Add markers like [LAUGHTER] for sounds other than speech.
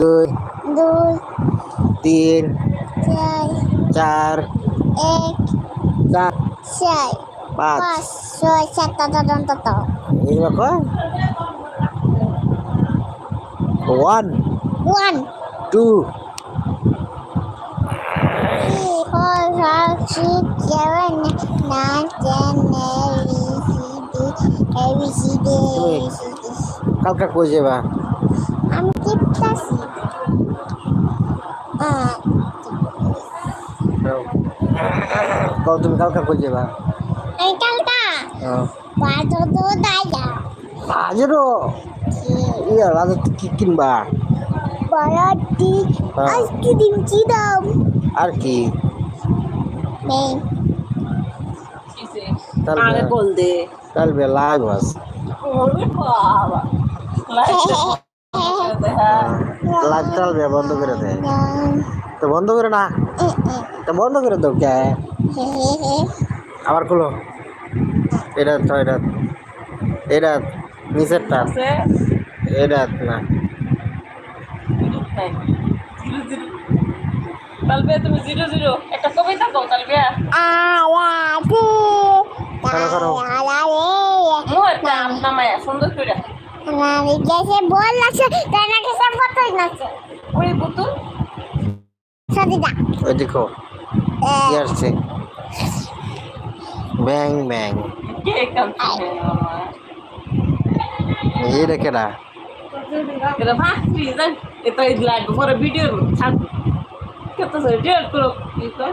Dul. Dul. Til. Chai. Char. Ek. Ka. Chai. Pat. Pas. Soi. Chai. Toto. Toto. Toto. Ini apa? One. One. Two. Kau kaku sih, আমি টিপতাছি হ্যাঁ কও তুমি কালকা কই যাবা? এই কালকা? পাঁচ তো তাই যা হাজারো ইয়া রাজা কি কিনবা? বড়টি। আইসক্রিম কি দাম। আর কি? নেই তাহলে বল দে। তাহলে লাইভ ওরে বাবা। [LAUGHS] লাইভ তাহলে বন্ধ করে দে তো বন্ধ করে না তো বন্ধ করে দাও কে আবার খুলো এটা তো এটা এটা নিচেরটা আছে এটা না তালবে তুমি জিরো জিরো একটা কবিতা কও তালবে আলাদে করো, করো। আলাদে মো একটা আপনা মায়া সুন্দর করে আমি গেছে বল আছে তানা কে সব কতই নাছে ওই বুতুল? সদিদা ওই দেখো কি আসছে? ব্যাং ব্যাং। কে এটা কেডা? এটা ভাবছি জান এটা এই পরে ভিডিও থাক। কত সে ডেট করো কি কর